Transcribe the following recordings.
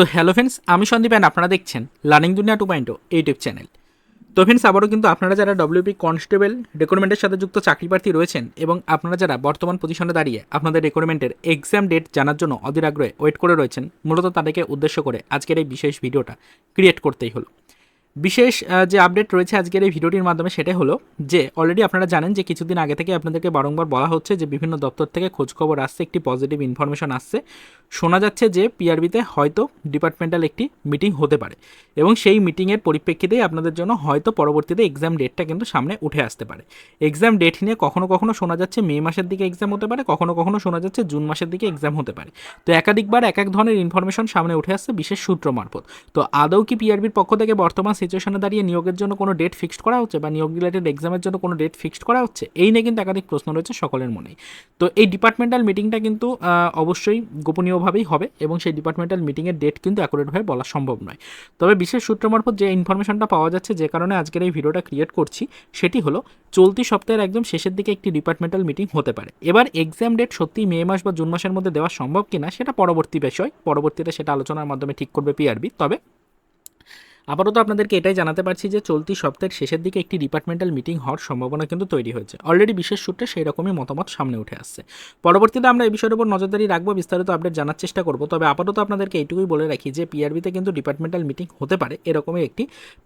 তো hello friends আমি Sandeep and আপনারা দেখছেন Learning Duniya two point YouTube channel তো ফ্রেন্ডস আবারও কিন্তু আপনারা যারা ডব্লিউপি কনস্টেবল রিক্রুটমেন্টের সাথে যুক্ত চাকরি প্রার্থী রয়েছেন এবং আপনারা যারা বর্তমান পজিশনে দাঁড়িয়ে আপনাদের রিক্রুটমেন্টের এক্সাম ডেট জানার জন্য অধীর আগ্রহে ওয়েট করে রয়েছেন, মূলত তাদেরকে উদ্দেশ্য করে আজকের এই বিশেষ ভিডিওটা ক্রিয়েট করতেই হলো। বিশেষ যে আপডেট রয়েছে আজকের এই ভিডিওটির মাধ্যমে সেটাই হলো যে অলরেডি আপনারা জানেন যে কিছুদিন আগে থেকে আপনাদেরকে বারংবার বলা হচ্ছে যে বিভিন্ন দপ্তর থেকে খোঁজখবর আসছে, একটি পজিটিভ ইনফরমেশন আসছে। শোনা যাচ্ছে যে পিআরবিতে হয়তো ডিপার্টমেন্টাল একটি মিটিং হতে পারে এবং সেই মিটিংয়ের পরিপ্রেক্ষিতেই আপনাদের জন্য হয়তো পরবর্তীতে এক্সাম ডেটটা কিন্তু সামনে উঠে আসতে পারে। এক্সাম ডেট নিয়ে কখনো কখনো শোনা যাচ্ছে মে মাসের দিকে এক্সাম হতে পারে, কখনো কখনো শোনা যাচ্ছে জুন মাসের দিকে এক্সাম হতে পারে। তো একাধিকবার এক এক ধরনের ইনফরমেশন সামনে উঠে আসছে বিশেষ সূত্র মারফত। তো আদৌ কি পিআরবির পক্ষ থেকে বর্তমান সিচুয়েশনে দাঁড়িয়ে নিয়োগের জন্য কোনো ডেট ফিক্সড করা হচ্ছে বা নিয়োগ রিলেটেড এক্সামের জন্য কোনো ডেট ফিক্সড করা হচ্ছে? এই নিয়ে কিন্তু একাধিক প্রশ্ন রয়েছে সকলের মনেই। তো এই ডিপার্টমেন্টাল মিটিংটা কিন্তু অবশ্যই অবশ্যই গোপনীয়ভাবেই হবে এবং সেই ডিপার্টমেন্টাল মিটিংয়ের ডেট কিন্তু অ্যাকুরেটভাবে বলা সম্ভব নয়। তবে বিশেষ সূত্র মারফত যে ইনফরমেশনটা পাওয়া যাচ্ছে, যে কারণে আজকের এই ভিডিওটা ক্রিয়েট করছি, সেটি হলো চলতি সপ্তাহের একদম শেষের দিকে একটি ডিপার্টমেন্টাল মিটিং হতে পারে। এবার এক্সাম ডেট সত্যি মে মাস বা জুন মাসের মধ্যে দেওয়া সম্ভব কিনা, সেটা পরবর্তী বিষয়। পরবর্তীতে সেটা আলোচনার মাধ্যমে ঠিক করবে পিআরবি তবে আপাতত আপনাদেরকে এটাই জানাতে পারছি যে চলতি সপ্তাহের শেষের দিকে একটি ডিপার্টমেন্টাল মিটিং হওয়ার সম্ভাবনা কিন্তু তৈরি হয়েছে। অলরেডি বিশেষ সূত্রে সেই রকমই মতামত সামনে উঠে আসছে। পরবর্তীতে আমরা এই বিষয়ের উপর নজরদারি রাখব, বিস্তারিত আপডেট জানার চেষ্টা করব। তবে আপাতত আপনাদেরকে এইটুকুই বলে রাখি যে পিআরবিতে কিন্তু ডিপার্টমেন্টাল মিটিং হতে পারে, এরকমই একটি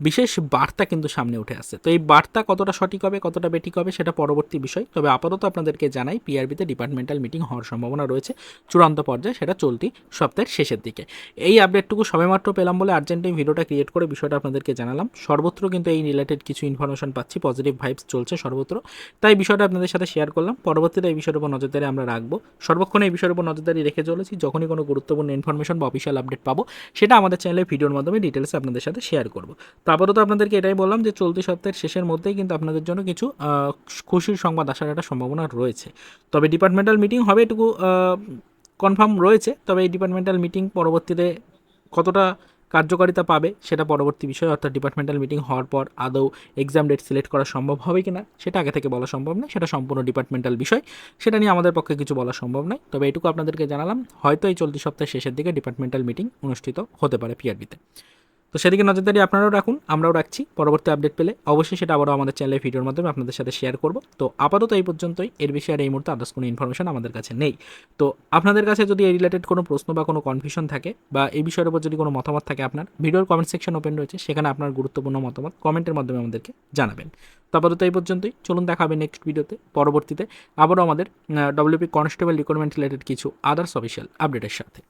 বিশেষ বার্তা কিন্তু সামনে উঠে আসছে। তো এই বার্তা কতটা সঠিক হবে, কতটা বেঠিক হবে সেটা পরবর্তী বিষয়। তবে আপাতত আপনাদেরকে জানাই পিআরবিতে ডিপার্টমেন্টাল মিটিং হওয়ার সম্ভাবনা রয়েছে চূড়ান্ত পর্যায়ে, সেটা চলতি সপ্তাহের শেষের দিকে। এই আপডেটটুকু সবেমাত্র পেলাম বলে আর্জেন্টিন ভিডিওটা ক্রিয়েট করে বিষয়টা আপনাদেরকে জানালাম। সর্বত্র কিন্তু এই রিলেটেড কিছু ইনফরমেশন পাচ্ছি পজিটিভ ভাইবস চলছে সর্বত্র। তাই বিষয়টা আপনাদের সাথে শেয়ার করলাম। পরবর্তীতে এই বিষয়ের উপর নজরদারি আমরা রাখব। সর্বক্ষণ এই বিষয়ের উপর নজরদারি রেখে চলেছি। যখনই কোনো গুরুত্বপূর্ণ ইনফরমেশন বা অফিসিয়াল আপডেট পাবো, সেটা আমাদের চ্যানেলে ভিডিওর মাধ্যমে ডিটেলসে আপনাদের সাথে শেয়ার করব। তো আপাতত আপনাদেরকে এটাই বললাম যে, চলতি সপ্তাহের শেষের মধ্যেই কিন্তু আপনাদের জন্য কিছু খুশির সংবাদ আসার একটা সম্ভাবনা রয়েছে। তবে ডিপার্টমেন্টাল মিটিং হবে এটুকু কনফার্ম রয়েছে। তবে এই ডিপার্টমেন্টাল মিটিং পরবর্তীতে কতটা কার্যকারিতা পাবে, সেটা পরবর্তী বিষয়, অর্থাৎ ডিপার্টমেন্টাল মিটিং হওয়ার পর আদৌ এক্সাম ডেট সিলেক্ট করা সম্ভব হবে কি না সেটা আগে থেকে বলা সম্ভব নয়, সেটা সম্পূর্ণ ডিপার্টমেন্টাল বিষয়, সেটা নিয়ে আমাদের পক্ষে কিছু বলা সম্ভব নয়। তবে এটুকু আপনাদেরকে জানালাম, হয়তো এই চলতি সপ্তাহের শেষের দিকে ডিপার্টমেন্টাল মিটিং অনুষ্ঠিত হতে পারে পিআরবিতে তো সেদিকে নজরদারি আপনারাও রাখুন, আমরাও রাখছি। পরবর্তী আপডেট পেলে অবশ্যই সেটা আবারও আমাদের চ্যানেলে ভিডিওর মাধ্যমে আপনাদের সাথে শেয়ার করব। তো আপাতত এই পর্যন্তই, এর বিষয়ে আর এই মুহূর্তে আদার্স কোনো ইনফরমেশন আমাদের কাছে নেই। তো আপনাদের কাছে যদি এই রিলেটেড কোনো প্রশ্ন বা কোনো কনফিউশন থাকে বা এই বিষয়ের উপর যদি কোনো মতামত থাকে আপনার, ভিডিওর কমেন্ট সেকশন ওপেন রয়েছে, সেখানে আপনার গুরুত্বপূর্ণ মতামত কমেন্টের মাধ্যমে আমাদেরকে জানাবেন। তো আপাতত এই পর্যন্তই, চলুন দেখা হবে নেক্সট ভিডিওতে পরবর্তীতে আবারও আমাদের ডব্লিউপি কনস্টেবল রিক্রুটমেন্ট রিলেটেড কিছু আদার্স অফিসিয়াল আপডেটের সাথে।